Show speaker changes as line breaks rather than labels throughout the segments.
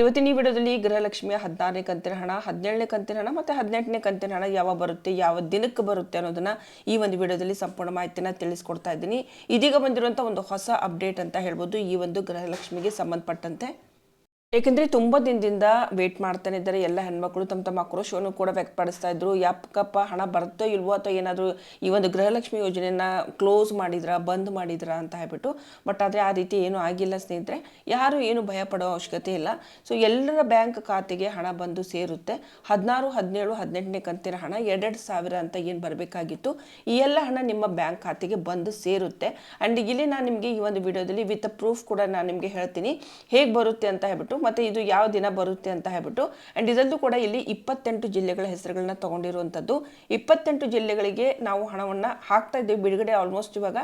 ಇವತ್ತಿನ ಈ ವಿಡಿಯೋದಲ್ಲಿ ಗೃಹಲಕ್ಷ್ಮಿಯ ಹದಿನಾರನೇ ಕಂತಿನ ಹಣ, ಹದಿನೇಳನೇ ಕಂತಿನ ಹಣ ಮತ್ತು ಹದಿನೆಂಟನೇ ಕಂತಿನ ಹಣ ಯಾವಾಗ ಬರುತ್ತೆ, ಯಾವ ದಿನಕ್ಕೆ ಬರುತ್ತೆ ಅನ್ನೋದನ್ನ ಈ ಒಂದು ವಿಡಿಯೋದಲ್ಲಿ ಸಂಪೂರ್ಣ ಮಾಹಿತಿನ ತಿಳಿಸ್ಕೊಡ್ತಾ ಇದ್ದೀನಿ. ಇದೀಗ ಬಂದಿರುವಂಥ ಒಂದು ಹೊಸ ಅಪ್ಡೇಟ್ ಅಂತ ಹೇಳ್ಬೋದು ಈ ಒಂದು ಗೃಹಲಕ್ಷ್ಮಿಗೆ ಸಂಬಂಧಪಟ್ಟಂತೆ. ಏಕೆಂದರೆ ತುಂಬ ದಿನದಿಂದ ವೇಟ್ ಮಾಡ್ತಾನೆ ಇದ್ದಾರೆ ಎಲ್ಲ ಹೆಣ್ಮಕ್ಳು, ತಮ್ಮ ತಮ್ಮ ಆಕ್ರೋಶವನ್ನು ಕೂಡ ವ್ಯಕ್ತಪಡಿಸ್ತಾ ಇದ್ರು. ಯಾಕಪ್ಪ ಹಣ ಬರುತ್ತೋ ಇಲ್ವೋ ಅಥವಾ ಏನಾದರೂ ಈ ಒಂದು ಗೃಹಲಕ್ಷ್ಮಿ ಯೋಜನೆಯನ್ನ ಕ್ಲೋಸ್ ಮಾಡಿದ್ರಾ, ಬಂದ್ ಮಾಡಿದ್ರ ಅಂತ ಹೇಳ್ಬಿಟ್ಟು ಬಟ್ ಆದರೆ ಆ ರೀತಿ ಏನೂ ಆಗಿಲ್ಲ ಸ್ನೇಹಿತರೆ. ಯಾರು ಏನು ಭಯ ಅವಶ್ಯಕತೆ ಇಲ್ಲ. ಸೊ ಎಲ್ಲರ ಬ್ಯಾಂಕ್ ಖಾತೆಗೆ ಹಣ ಬಂದು ಸೇರುತ್ತೆ. ಹದಿನಾರು, ಹದಿನೇಳು, ಹದಿನೆಂಟನೇ ಕಂತಿನ ಹಣ ಎರಡೆರಡು ಸಾವಿರ ಅಂತ ಏನು ಬರಬೇಕಾಗಿತ್ತು. ಈ ಎಲ್ಲ ಹಣ ನಿಮ್ಮ ಬ್ಯಾಂಕ್ ಖಾತೆಗೆ ಬಂದು ಸೇರುತ್ತೆ. ಆ್ಯಂಡ್ ಇಲ್ಲಿ ನಾನು ನಿಮಗೆ ಈ ಒಂದು ವಿಡಿಯೋದಲ್ಲಿ ವಿತ್ ಪ್ರೂಫ್ ಕೂಡ ನಾನು ನಿಮಗೆ ಹೇಳ್ತೀನಿ. ಹೇಗೆ ಬರುತ್ತೆ ಅಂತ ಹೇಳ್ಬಿಟ್ಟು ಮತ್ತು ಇದು ಯಾವ ದಿನ ಬರುತ್ತೆ ಅಂತ ಹೇಳ್ಬಿಟ್ಟು ಆ್ಯಂಡ್ ಇದರಲ್ಲೂ ಕೂಡ ಇಲ್ಲಿ ಇಪ್ಪತ್ತೆಂಟು ಜಿಲ್ಲೆಗಳ ಹೆಸರುಗಳನ್ನ ತಗೊಂಡಿರುವಂತದ್ದು ಇಪ್ಪತ್ತೆಂಟು ಜಿಲ್ಲೆಗಳಿಗೆ ನಾವು ಹಣವನ್ನು ಹಾಕ್ತಾ ಇದ್ದೀವಿ, ಬಿಡುಗಡೆ ಆಲ್ಮೋಸ್ಟ್ ಇವಾಗ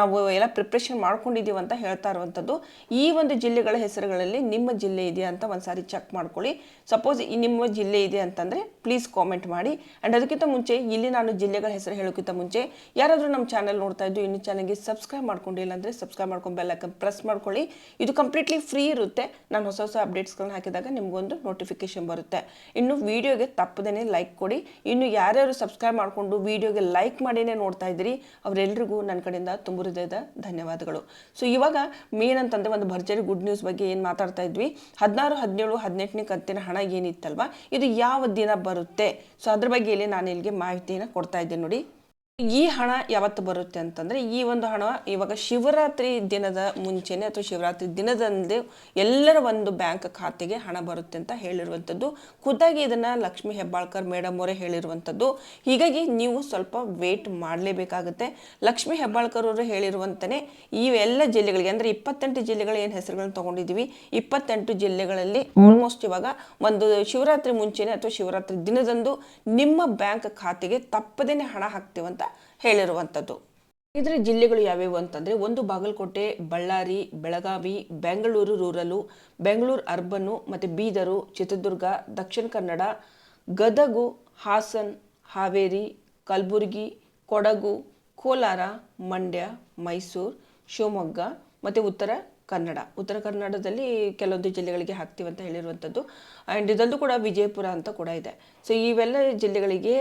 ನಾವು ಎಲ್ಲ ಪ್ರಿಪ್ರೇಷನ್ ಮಾಡ್ಕೊಂಡಿದ್ದೀವಿ ಅಂತ ಹೇಳ್ತಾ ಇರುವಂಥದ್ದು. ಈ ಒಂದು ಜಿಲ್ಲೆಗಳ ಹೆಸರುಗಳಲ್ಲಿ ನಿಮ್ಮ ಜಿಲ್ಲೆ ಇದೆಯಾ ಅಂತ ಒಂದ್ಸಾರಿ ಚೆಕ್ ಮಾಡ್ಕೊಳ್ಳಿ. ಸಪೋಸ್ ಈ ನಿಮ್ಮ ಜಿಲ್ಲೆ ಇದೆ ಅಂತಂದರೆ ಪ್ಲೀಸ್ ಕಾಮೆಂಟ್ ಮಾಡಿ. ಆ್ಯಂಡ್ ಅದಕ್ಕಿಂತ ಮುಂಚೆ, ಇಲ್ಲಿ ನಾನು ಜಿಲ್ಲೆಗಳ ಹೆಸರು ಹೇಳೋಕ್ಕಿಂತ ಮುಂಚೆ, ಯಾರಾದರೂ ನಮ್ಮ ಚಾನಲ್ ನೋಡ್ತಾ ಇದ್ದು ಇನ್ನು ಚಾನಲ್ಗೆ ಸಬ್ಸ್ಕ್ರೈಬ್ ಮಾಡ್ಕೊಂಡಿಲ್ಲ ಅಂದರೆ ಸಬ್ಸ್ಕ್ರೈಬ್ ಮಾಡ್ಕೊಂಡು ಬೆಲ್ ಐಕನ್ ಪ್ರೆಸ್ ಮಾಡ್ಕೊಳ್ಳಿ. ಇದು ಕಂಪ್ಲೀಟ್ಲಿ ಫ್ರೀ ಇರುತ್ತೆ. ನಾನು ಹೊಸ ಹೊಸ ಅಪ್ಡೇಟ್ಸ್ಗಳನ್ನ ಹಾಕಿದಾಗ ನಿಮಗೊಂದು ನೋಟಿಫಿಕೇಶನ್ ಬರುತ್ತೆ. ಇನ್ನು ವಿಡಿಯೋಗೆ ತಪ್ಪದೇ ಲೈಕ್ ಕೊಡಿ. ಇನ್ನು ಯಾರ್ಯಾರು ಸಬ್ಸ್ಕ್ರೈಬ್ ಮಾಡಿಕೊಂಡು ವಿಡಿಯೋಗೆ ಲೈಕ್ ಮಾಡಿನೇ ನೋಡ್ತಾ ಇದ್ದೀರಿ ಅವರೆಲ್ಲರಿಗೂ ನನ್ನ ಕಡೆಯಿಂದ ತುಂಬ ಹೃದಯದ ಧನ್ಯವಾದಗಳು. ಸೊ ಇವಾಗ ಮೇನ್ ಅಂತಂದರೆ ಒಂದು ಭರ್ಜರಿ ಗುಡ್ ನ್ಯೂಸ್ ಬಗ್ಗೆ ಏನು ಮಾತಾಡ್ತಾ ಇದ್ವಿ. ಹದಿನಾರು, ಹದಿನೇಳು, ಹದಿನೆಂಟನೇ ಕಂತಿನ ಹಣ ಏನಿತ್ತಲ್ವ? ಇದು ಯಾವ ದಿನ ಬರುತ್ತೆ? ಸೊ ಅದ್ರ ಬಗ್ಗೆ ಇಲ್ಲಿ ನಾನು ಇಲ್ಲಿಗೆ ಮಾಹಿತಿಯನ್ನು ಕೊಡ್ತಾ ಇದ್ದೀನಿ ನೋಡಿ. ಈ ಹಣ ಯಾವತ್ತು ಬರುತ್ತೆ ಅಂತಂದರೆ, ಈ ಒಂದು ಹಣ ಇವಾಗ ಶಿವರಾತ್ರಿ ದಿನದ ಮುಂಚೆನೆ ಅಥವಾ ಶಿವರಾತ್ರಿ ದಿನದಂದು ಎಲ್ಲರ ಒಂದು ಬ್ಯಾಂಕ್ ಖಾತೆಗೆ ಹಣ ಬರುತ್ತೆ ಅಂತ ಹೇಳಿರುವಂಥದ್ದು. ಖುದ್ದಾಗಿ ಇದನ್ನು ಲಕ್ಷ್ಮೀ ಹೆಬ್ಬಾಳ್ಕರ್ ಮೇಡಮ್ ಅವರೇ ಹೇಳಿರುವಂಥದ್ದು. ಹೀಗಾಗಿ ನೀವು ಸ್ವಲ್ಪ ವೇಟ್ ಮಾಡಲೇಬೇಕಾಗುತ್ತೆ. ಲಕ್ಷ್ಮೀ ಹೆಬ್ಬಾಳ್ಕರ್ ಅವರು ಹೇಳಿರುವಂತನೇ, ಈ ಎಲ್ಲ ಜಿಲ್ಲೆಗಳಿಗೆ ಅಂದರೆ ಇಪ್ಪತ್ತೆಂಟು ಜಿಲ್ಲೆಗಳ ಏನು ಹೆಸರುಗಳನ್ನ ತೊಗೊಂಡಿದ್ದೀವಿ. ಇಪ್ಪತ್ತೆಂಟು ಜಿಲ್ಲೆಗಳಲ್ಲಿ ಆಲ್ಮೋಸ್ಟ್ ಇವಾಗ ಒಂದು ಶಿವರಾತ್ರಿ ಮುಂಚೆನೆ ಅಥವಾ ಶಿವರಾತ್ರಿ ದಿನದಂದು ನಿಮ್ಮ ಬ್ಯಾಂಕ್ ಖಾತೆಗೆ ತಪ್ಪದೇನೆ ಹಣ ಹಾಕ್ತೀವಂತ ಹೇಳಿರುವಂಥದ್ದು. ಇದರ ಜಿಲ್ಲೆಗಳು ಯಾವ್ಯಾವು ಅಂತಂದರೆ ಒಂದು ಬಾಗಲಕೋಟೆ, ಬಳ್ಳಾರಿ, ಬೆಳಗಾವಿ, ಬೆಂಗಳೂರು ರೂರಲು ಬೆಂಗಳೂರು ಅರ್ಬನ್ನು ಮತ್ತು ಬೀದರು, ಚಿತ್ರದುರ್ಗ, ದಕ್ಷಿಣ ಕನ್ನಡ, ಗದಗು, ಹಾಸನ್, ಹಾವೇರಿ, ಕಲಬುರಗಿ, ಕೊಡಗು, ಕೋಲಾರ, ಮಂಡ್ಯ, ಮೈಸೂರು, ಶಿವಮೊಗ್ಗ ಮತ್ತು ಉತ್ತರ ಕನ್ನಡ. ಉತ್ತರ ಕನ್ನಡದಲ್ಲಿ ಕೆಲವೊಂದು ಜಿಲ್ಲೆಗಳಿಗೆ ಹಾಕ್ತೀವಿ ಅಂತ ಹೇಳಿರುವಂಥದ್ದು. ಆ್ಯಂಡ್ ಇದಲ್ಲೂ ಕೂಡ ವಿಜಯಪುರ ಅಂತ ಕೂಡ ಇದೆ. ಸೊ ಇವೆಲ್ಲ ಜಿಲ್ಲೆಗಳಿಗೆ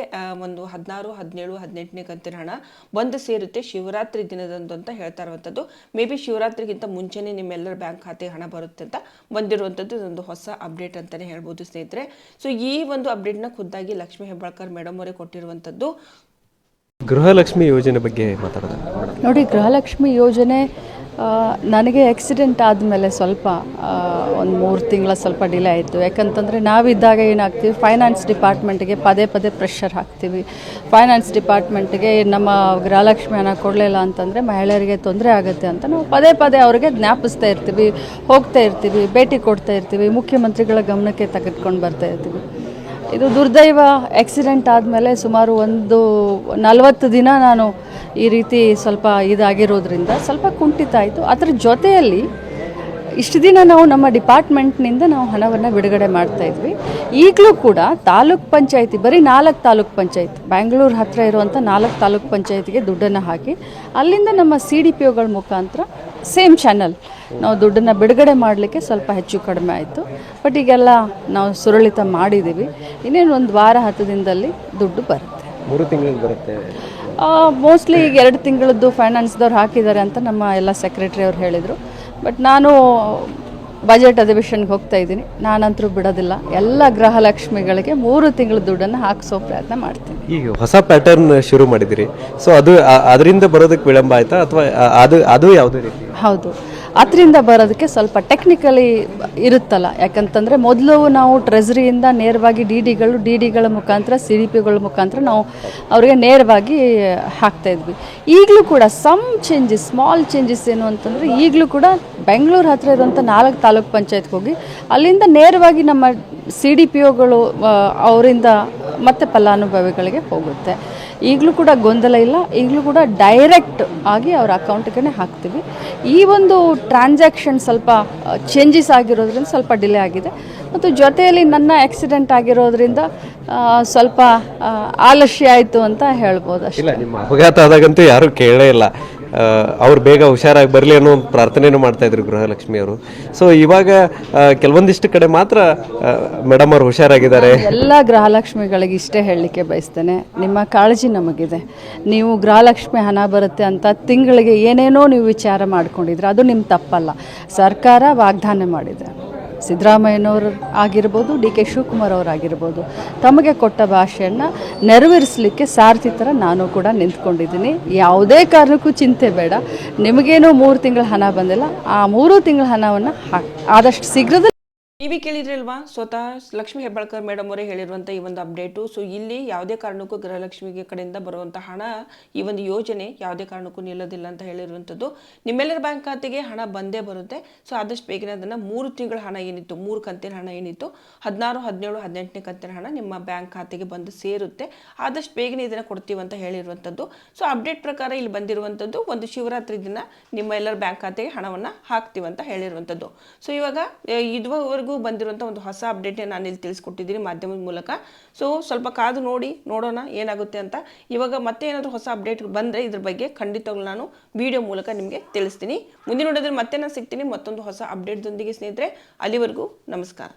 ಒಂದು ಹದಿನಾರು ಹದಿನೇಳು ಹದಿನೆಂಟನೇ ಕಂತಿನ ಹಣ ಬಂದು ಸೇರುತ್ತೆ ಶಿವರಾತ್ರಿ ದಿನದಂದು ಅಂತ ಹೇಳ್ತಾ ಇರುವಂಥದ್ದು. ಮೇ ಬಿ ಶಿವರಾತ್ರಿಗಿಂತ ಮುಂಚೆನೇ ನಿಮ್ಮೆಲ್ಲರ ಬ್ಯಾಂಕ್ ಖಾತೆಗೆ ಹಣ ಬರುತ್ತೆ ಅಂತ ಬಂದಿರುವಂಥದ್ದು. ಇದೊಂದು ಹೊಸ ಅಪ್ಡೇಟ್ ಅಂತಲೇ ಹೇಳ್ಬೋದು ಸ್ನೇಹಿತರೆ. ಸೊ ಈ ಒಂದು ಅಪ್ಡೇಟ್ನ ಖುದ್ದಾಗಿ ಲಕ್ಷ್ಮೀ ಹೆಬ್ಬಾಳ್ಕರ್ ಮೇಡಮ್ ಅವರೇ ಕೊಟ್ಟಿರುವಂಥದ್ದು.
ಗೃಹಲಕ್ಷ್ಮಿ ಯೋಜನೆ ಬಗ್ಗೆ ಮಾತಾಡೋದು
ನೋಡಿ ಗೃಹಲಕ್ಷ್ಮಿ ಯೋಜನೆ ನನಗೆ ಆಕ್ಸಿಡೆಂಟ್ ಆದಮೇಲೆ ಸ್ವಲ್ಪ ಒಂದು ಮೂರು ತಿಂಗಳ ಸ್ವಲ್ಪ ಡಿಲೇ ಆಯಿತು. ಯಾಕಂತಂದರೆ ನಾವಿದ್ದಾಗ ಏನಾಗ್ತೀವಿ ಫೈನಾನ್ಸ್ ಡಿಪಾರ್ಟ್ಮೆಂಟ್ಗೆ ಪದೇ ಪದೇ ಪ್ರೆಷರ್ ಹಾಕ್ತೀವಿ. ಫೈನಾನ್ಸ್ ಡಿಪಾರ್ಟ್ಮೆಂಟ್ಗೆ ನಮ್ಮ ಗೃಹಲಕ್ಷ್ಮಿ ಹಣ ಕೊಡಲಿಲ್ಲ ಅಂತಂದರೆ ಮಹಿಳೆಯರಿಗೆ ತೊಂದರೆ ಆಗುತ್ತೆ ಅಂತ ನಾವು ಪದೇ ಪದೇ ಅವರಿಗೆ ಜ್ಞಾಪಿಸ್ತಾ ಇರ್ತೀವಿ, ಹೋಗ್ತಾ ಇರ್ತೀವಿ, ಭೇಟಿ ಕೊಡ್ತಾ ಇರ್ತೀವಿ, ಮುಖ್ಯಮಂತ್ರಿಗಳ ಗಮನಕ್ಕೆ ತೆಗೆದುಕೊಂಡು ಬರ್ತಾ ಇರ್ತೀವಿ. ಇದು ದುರ್ದೈವ ಆಕ್ಸಿಡೆಂಟ್ ಆದಮೇಲೆ ಸುಮಾರು ಒಂದು ನಲವತ್ತು ದಿನ ನಾನು ಈ ರೀತಿ ಸ್ವಲ್ಪ ಇದಾಗಿರೋದ್ರಿಂದ ಸ್ವಲ್ಪ ಕುಂಠಿತ ಆಯಿತು ಅದರ ಜೊತೆಯಲ್ಲಿ ಇಷ್ಟು ದಿನ ನಾವು ನಮ್ಮ ಡಿಪಾರ್ಟ್ಮೆಂಟ್ನಿಂದ ನಾವು ಹಣವನ್ನು ಬಿಡುಗಡೆ ಮಾಡ್ತಾ ಇದ್ವಿ. ಈಗಲೂ ಕೂಡ ತಾಲೂಕ್ ಪಂಚಾಯತಿ, ಬರೀ ನಾಲ್ಕು ತಾಲೂಕ್ ಪಂಚಾಯತ್, ಬ್ಯಾಂಗ್ಳೂರು ಹತ್ತಿರ ಇರುವಂಥ ನಾಲ್ಕು ತಾಲೂಕ್ ಪಂಚಾಯತಿಗೆ ದುಡ್ಡನ್ನು ಹಾಕಿ ಅಲ್ಲಿಂದ ನಮ್ಮ ಸಿ ಡಿ ಪಿ ಒಗಳ ಮುಖಾಂತರ ಸೇಮ್ ಚಾನಲ್ ನಾವು ದುಡ್ಡನ್ನು ಬಿಡುಗಡೆ ಮಾಡಲಿಕ್ಕೆ ಸ್ವಲ್ಪ ಹೆಚ್ಚು ಕಡಿಮೆ ಆಯಿತು. ಬಟ್ ಈಗೆಲ್ಲ ನಾವು ಸುರಳಿತ ಮಾಡಿದ್ದೀವಿ. ಇನ್ನೇನು ಒಂದು ವಾರ ಹತ್ತು ದಿನದಲ್ಲಿ ದುಡ್ಡು ಬರುತ್ತೆ.
ಮೂರು ತಿಂಗಳಿಗೆ ಬರುತ್ತೆ.
ಮೋಸ್ಟ್ಲಿ ಈಗ ಎರಡು ತಿಂಗಳದ್ದು ಫೈನಾನ್ಸ್ದವ್ರು ಹಾಕಿದ್ದಾರೆ ಅಂತ ನಮ್ಮ ಎಲ್ಲ ಸೆಕ್ರೆಟ್ರಿ ಅವ್ರು ಹೇಳಿದರು. ಬಟ್ ನಾನು ಬಜೆಟ್ ಅಧಿವೇಶನ್ಗೆ ಹೋಗ್ತಾ ಇದ್ದೀನಿ. ನಾನಂತರೂ ಬಿಡೋದಿಲ್ಲ. ಎಲ್ಲ ಗೃಹಲಕ್ಷ್ಮಿಗಳಿಗೆ ಮೂರು ತಿಂಗಳ ದುಡ್ಡನ್ನು ಹಾಕಿಸೋ ಪ್ರಯತ್ನ ಮಾಡ್ತೀನಿ.
ಈಗ ಹೊಸ ಪ್ಯಾಟರ್ನ್ ಶುರು ಮಾಡಿದಿರಿ ಸೊ ಅದು ಅದರಿಂದ ಬರೋದಕ್ಕೆ ವಿಳಂಬ ಆಯ್ತಾ? ಅಥವಾ ಅದು ಅದು ಯಾವುದೇ ರೀತಿ?
ಹೌದು. ಅದರಿಂದ ಬರೋದಕ್ಕೆ ಸ್ವಲ್ಪ ಟೆಕ್ನಿಕಲಿ ಇರುತ್ತಲ್ಲ. ಯಾಕಂತಂದರೆ ಮೊದಲು ನಾವು ಟ್ರೆಜರಿಯಿಂದ ನೇರವಾಗಿ ಡಿ ಡಿಗಳು ಡಿ ಡಿಗಳ ಮುಖಾಂತರ ಸಿ ಡಿ ಪಿಗಳ ಮುಖಾಂತರ ನಾವು ಅವರಿಗೆ ನೇರವಾಗಿ ಹಾಕ್ತಾ ಇದ್ವಿ. ಈಗಲೂ ಕೂಡ ಸಮ್ ಚೇಂಜಸ್ ಸ್ಮಾಲ್ ಚೇಂಜಸ್ ಏನು ಅಂತಂದರೆ ಈಗಲೂ ಕೂಡ ಬೆಂಗಳೂರು ಹತ್ತಿರ ಇರುವಂಥ ನಾಲ್ಕು ತಾಲೂಕು ಪಂಚಾಯತ್ಗೆ ಹೋಗಿ ಅಲ್ಲಿಂದ ನೇರವಾಗಿ ನಮ್ಮ ಸಿ ಡಿ ಪಿ ಒಗಳು ಅವರಿಂದ ಮತ್ತೆ ಫಲಾನುಭವಿಗಳಿಗೆ ಹೋಗುತ್ತೆ. ಈಗಲೂ ಕೂಡ ಗೊಂದಲ ಇಲ್ಲ. ಈಗಲೂ ಕೂಡ ಡೈರೆಕ್ಟ್ ಆಗಿ ಅವ್ರ ಅಕೌಂಟ್ಗೆ ಹಾಕ್ತೀವಿ. ಈ ಒಂದು ಟ್ರಾನ್ಸಾಕ್ಷನ್ ಸ್ವಲ್ಪ ಚೇಂಜಸ್ ಆಗಿರೋದ್ರಿಂದ ಸ್ವಲ್ಪ ಡಿಲೇ ಆಗಿದೆ. ಮತ್ತು ಜೊತೆಯಲ್ಲಿ ನನ್ನ ಆಕ್ಸಿಡೆಂಟ್ ಆಗಿರೋದ್ರಿಂದ ಸ್ವಲ್ಪ ಆಲಸ್ಯ ಆಯಿತು ಅಂತ ಹೇಳ್ಬೋದು ಅಷ್ಟೇ.
ನಿಮ್ಮ ಅಪಘಾತ ಆದಾಗಂತೂ ಯಾರು ಕೇಳೇ ಇಲ್ಲ. ಅವ್ರು ಬೇಗ ಹುಷಾರಾಗಿ ಬರಲಿ ಅನ್ನೋ ಪ್ರಾರ್ಥನೆಯೂ ಮಾಡ್ತಾಯಿದ್ರು ಗೃಹಲಕ್ಷ್ಮಿ ಅವರು. ಸೊ ಇವಾಗ ಕೆಲವೊಂದಿಷ್ಟು ಕಡೆ ಮಾತ್ರ ಮೇಡಮ್ ಅವರು ಹುಷಾರಾಗಿದ್ದಾರೆ.
ಎಲ್ಲ ಗೃಹಲಕ್ಷ್ಮಿಗಳಿಗೆ ಇಷ್ಟೇ ಹೇಳಲಿಕ್ಕೆ ಬಯಸ್ತೇನೆ. ನಿಮ್ಮ ಕಾಳಜಿ ನಮಗಿದೆ. ನೀವು ಗೃಹಲಕ್ಷ್ಮಿ ಹಣ ಬರುತ್ತೆ ಅಂತ ತಿಂಗಳಿಗೆ ಏನೇನೋ ನೀವು ವಿಚಾರ ಮಾಡ್ಕೊಂಡಿದ್ರೆ ಅದು ನಿಮ್ಮ ತಪ್ಪಲ್ಲ. ಸರ್ಕಾರ ವಾಗ್ದಾನ ಮಾಡಿದೆ. ಸಿದ್ದರಾಮಯ್ಯನವರು ಆಗಿರ್ಬೋದು, ಡಿ ಕೆ ಶಿವಕುಮಾರ್ ಅವರಾಗಿರ್ಬೋದು ತಮಗೆ ಕೊಟ್ಟ ಭಾಷೆಯನ್ನು ನೆರವೇರಿಸಲಿಕ್ಕೆ ಸಾರಥಿ ಥರ ನಾನು ಕೂಡ ನಿಂತ್ಕೊಂಡಿದ್ದೀನಿ. ಯಾವುದೇ ಕಾರಣಕ್ಕೂ ಚಿಂತೆ ಬೇಡ. ನಿಮಗೇನೋ ಮೂರು ತಿಂಗಳ ಹಣ ಬಂದಿಲ್ಲ. ಆ ಮೂರು ತಿಂಗಳ ಹಣವನ್ನು ಆದಷ್ಟು ಶೀಘ್ರದಲ್ಲಿ
ನೀವೇ ಕೇಳಿದ್ರಲ್ವಾ? ಸ್ವತಃ ಲಕ್ಷ್ಮಿ ಹೆಬ್ಬಾಳ್ಕರ್ ಮೇಡಮ್ ಅವರೇ ಹೇಳಿರುವಂಥ ಈ ಒಂದು ಅಪ್ಡೇಟು ಸೊ ಇಲ್ಲಿ ಯಾವುದೇ ಕಾರಣಕ್ಕೂ ಗೃಹಲಕ್ಷ್ಮಿಗೆ ಕಡೆಯಿಂದ ಬರುವಂಥ ಹಣ ಈ ಒಂದು ಯೋಜನೆ ಯಾವುದೇ ಕಾರಣಕ್ಕೂ ನಿಲ್ಲೋದಿಲ್ಲ ಅಂತ ಹೇಳಿರುವಂಥದ್ದು ನಿಮ್ಮೆಲ್ಲರ ಬ್ಯಾಂಕ್ ಖಾತೆಗೆ ಹಣ ಬಂದೇ ಬರುತ್ತೆ. ಸೊ ಆದಷ್ಟು ಬೇಗನೆ ಅದನ್ನು ಮೂರು ತಿಂಗಳ ಹಣ ಏನಿತ್ತು ಮೂರು ಕಂತಿನ ಹಣ ಏನಿತ್ತು ಹದಿನಾರು ಹದಿನೇಳು ಹದಿನೆಂಟನೇ ಕಂತಿನ ಹಣ ನಿಮ್ಮ ಬ್ಯಾಂಕ್ ಖಾತೆಗೆ ಬಂದು ಸೇರುತ್ತೆ. ಆದಷ್ಟು ಬೇಗನೆ ಇದನ್ನು ಕೊಡ್ತೀವಿ ಅಂತ ಹೇಳಿರುವಂಥದ್ದು ಸೊ ಅಪ್ಡೇಟ್ ಪ್ರಕಾರ ಇಲ್ಲಿ ಬಂದಿರುವಂಥದ್ದು ಒಂದು ಶಿವರಾತ್ರಿ ದಿನ ನಿಮ್ಮ ಎಲ್ಲರ ಬ್ಯಾಂಕ್ ಖಾತೆಗೆ ಹಣವನ್ನು ಹಾಕ್ತೀವಿ ಅಂತ ಹೇಳಿರುವಂಥದ್ದು ಸೊ ಇವಾಗ ಆ, ಇದುವರೆಗೂ ಬಂದಿರುವಂಥ ಒಂದು ಹೊಸ ಅಪ್ಡೇಟ್ನ ನಾನು ಇಲ್ಲಿ ತಿಳಿಸ್ಕೊಟ್ಟಿದ್ದೀನಿ ಮಾಧ್ಯಮದ ಮೂಲಕ. ಸೊ ಸ್ವಲ್ಪ ಕಾದು ನೋಡಿ, ನೋಡೋಣ ಏನಾಗುತ್ತೆ ಅಂತ. ಇವಾಗ ಮತ್ತೆ ಏನಾದರೂ ಹೊಸ ಅಪ್ಡೇಟ್ ಬಂದರೆ ಇದ್ರ ಬಗ್ಗೆ ಖಂಡಿತವಾಗ್ಲೂ ನಾನು ವಿಡಿಯೋ ಮೂಲಕ ನಿಮಗೆ ತಿಳಿಸ್ತೀನಿ. ಮುಂದಿನ ನೋಡಿದ್ರೆ ಮತ್ತೆ ನಾನು ಸಿಗ್ತೀನಿ. ಮತ್ತೊಂದು ಹೊಸ ಅಪ್ಡೇಟ್ದೊಂದಿಗೆ ಸ್ನೇಹಿತರೆ, ಅಲ್ಲಿವರೆಗೂ ನಮಸ್ಕಾರ.